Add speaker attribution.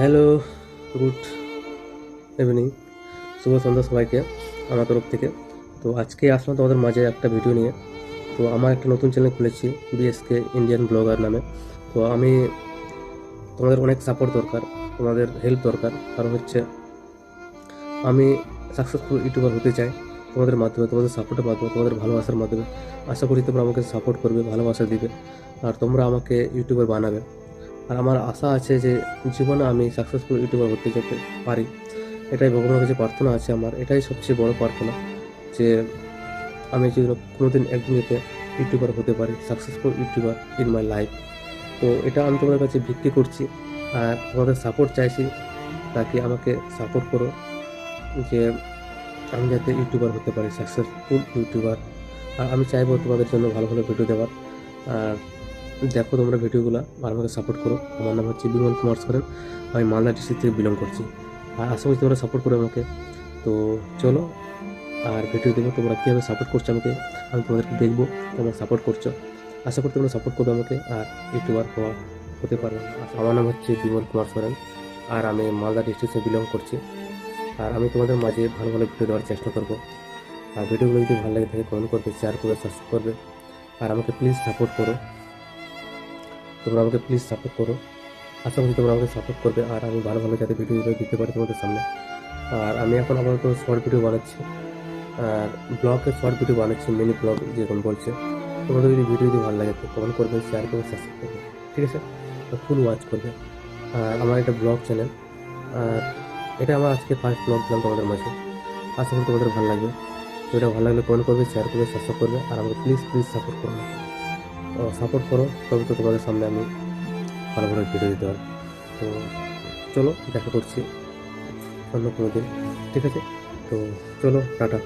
Speaker 1: Hello good evening শুভ সন্ধ্যা সবাইকে আমার তরফ থেকে। তো আজকে আসলাম তোমাদের মাঝে একটা ভিডিও নিয়ে। তো আমার একটা নতুন চ্যানেল খুলেছি বিএসকে ইন্ডিয়ান ব্লগার নামে। তো আমি তোমাদের অনেক সাপোর্ট দরকার, তোমাদের হেল্প দরকার। কারণ হচ্ছে, আমি সাকসেসফুল ইউটিউবার হতে চাই তোমাদের মাধ্যমে, তোমাদের সাপোর্টের মাধ্যমে, তোমাদের ভালোবাসার মাধ্যমে। আশা করি তোমরা আমাকে সাপোর্ট করবে, ভালোবাসা দিবে। আর তোমরা আমাকে ইউটিউবার বানাবে। আর আমার আশা আছে যে জীবনে আমি সাকসেসফুল ইউটিউবার হতে যেতে পারি। এটাই ভগবানের কাছে প্রার্থনা আছে আমার। এটাই সবচেয়ে বড় প্রার্থনা যে আমি যদি কোনোদিন একদিন যেতে ইউটিউবার হতে পারি successful YouTuber in my life তো এটা আমি তোমাদের কাছে ভিত্তি করছি আর তোমাদের সাপোর্ট চাইছি তাকে আমাকে সাপোর্ট করো যে আমি যাতে ইউটিউবার হতে পারি সাকসেসফুল ইউটিউবার আর আমি চাইব তোমাদের জন্য ভালো ভালো ভিডিও দেওয়ার। আর দেখো তোমরা ভিডিওগুলো আর আমাকে সাপোর্ট করো। আমার নাম হচ্ছে বিমল কুমার সরেন। আমি মালদা ডিস্ট্রিক্ট থেকে বিলং করছি। আর আশা করি তোমরা সাপোর্ট করো আমাকে। তো চলো, আর ভিডিও দেবো তোমরা কীভাবে সাপোর্ট করছ আমাকে। আমি তোমাদেরকে দেখব তোমরা সাপোর্ট করছ। আশা করি তোমরা সাপোর্ট করবে আমাকে। আর ইউটিউবার হওয়া হতে পারবে আমার নাম হচ্ছে বিমল কুমার সরেন। আর আমি মালদা ডিস্ট্রিক্ট থেকে বিলং করছি। আর আমি তোমাদের মাঝে ভালো ভালো ভিডিও দেওয়ার চেষ্টা করব। আর ভিডিওগুলো যদি ভালো লাগে থাকে কমেন্ট করবে শেয়ার করবে সাবস্ক্রাইব করবে। আর আমাকে প্লিজ সাপোর্ট করো। তোমরা আমাকে প্লিজ সাপোর্ট করো। আশা করি তোমরা আমাকে সাপোর্ট করবে আর আমি ভালো ভালো যাতে ভিডিও দিতে পারি তোমাদের সামনে। আর আমি এখন আপাতত শর্ট ভিডিও বানাচ্ছি। আর ব্লগে শর্ট ভিডিও বানাচ্ছি মিনি ব্লগ যেরকম বলছে। তোমাদের যদি ভিডিও যদি ভালো লাগে তো কমেন্ট করবে শেয়ার করবে সাবস্ক্রাইব করবে। ঠিক আছে? ফুল ওয়াচ করবে। আর আমার একটা ব্লগ চ্যানেল আর এটা আমার আজকে ফার্স্ট ব্লগ দিলাম তোমাদের মাঝে। আশা করি তোমাদের ভালো লাগবে। তো এটা ভালো লাগলে কমেন্ট করবে শেয়ার করবে সাবস্ক্রাইব করবে। আর আমাকে প্লিজ প্লিজ সাপোর্ট করবে। সাপোর্ট করো, তবে তো তোমাদের সামনে আমি ভালো ভালো ভিডিও দিতে পারব। তো চলো, দেখা করছি অন্য কোনো দিন। ঠিক আছে? তো চলো, টাটা।